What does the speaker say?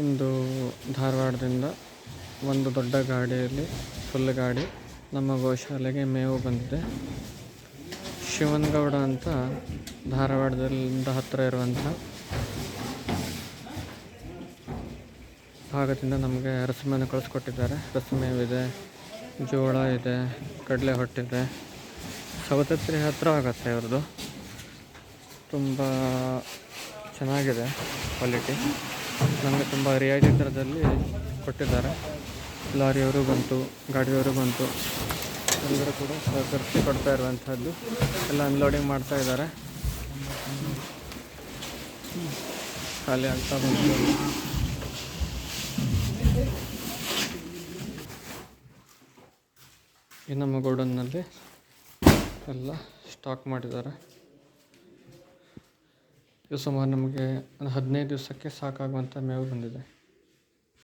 ಇಂದು ಧಾರವಾಡದಿಂದ ಒಂದು ದೊಡ್ಡ ಗಾಡಿಯಲ್ಲಿ ಫುಲ್ ಗಾಡಿ ನಮ್ಮ ಗೋಶಾಲೆಗೆ ಮೇವು ಬಂದಿದೆ. ಶಿವನಗೌಡ ಅಂತ ಧಾರವಾಡದಿಂದ ಹತ್ತಿರ ಇರುವಂಥ ಭಾಗದಿಂದ ನಮಗೆ ರಸಮೆಯನ್ನು ಕಳಿಸ್ಕೊಟ್ಟಿದ್ದಾರೆ. ರಸಮೇವಿದೆ, ಜೋಳ ಇದೆ ಕಡಲೆ ಹೊಟ್ಟಿದೆ ಸವತತ್ರಿ ಹತ್ತಿರ ಆಗುತ್ತೆ ಇವ್ರದ್ದು. ತುಂಬ ಚೆನ್ನಾಗಿದೆ ಕ್ವಾಲಿಟಿ ನಮಗೆ ತುಂಬ ರಿಯಾಯಿತಿ ದರದಲ್ಲಿ ಕೊಟ್ಟಿದ್ದಾರೆ. ಲಾರಿಯವರು ಬಂತು, ಗಾಡಿಯವರು ಬಂತು. ಎಲ್ಲರೂ ಕೂಡ ಸಹಕರಿಸಿ ಕೊಡ್ತಾ ಇರುವಂಥದ್ದು ಎಲ್ಲ ಅನ್ಲೋಡಿಂಗ್ ಮಾಡ್ತಾ ಇದ್ದಾರೆ. ಖಾಲಿ ಆಗ್ತಾ ಬಂತು. ಈ ನಮ್ಮ ಗೋಡನ್ನಲ್ಲಿ ಎಲ್ಲ ಸ್ಟಾಕ್ ಮಾಡಿದ್ದಾರೆ. ಇದು ಸುಮಾರು ನಮಗೆ ಒಂದು ಹದಿನೈದು ದಿವಸಕ್ಕೆ ಸಾಕಾಗುವಂಥ ಮೇವು ಬಂದಿದೆ.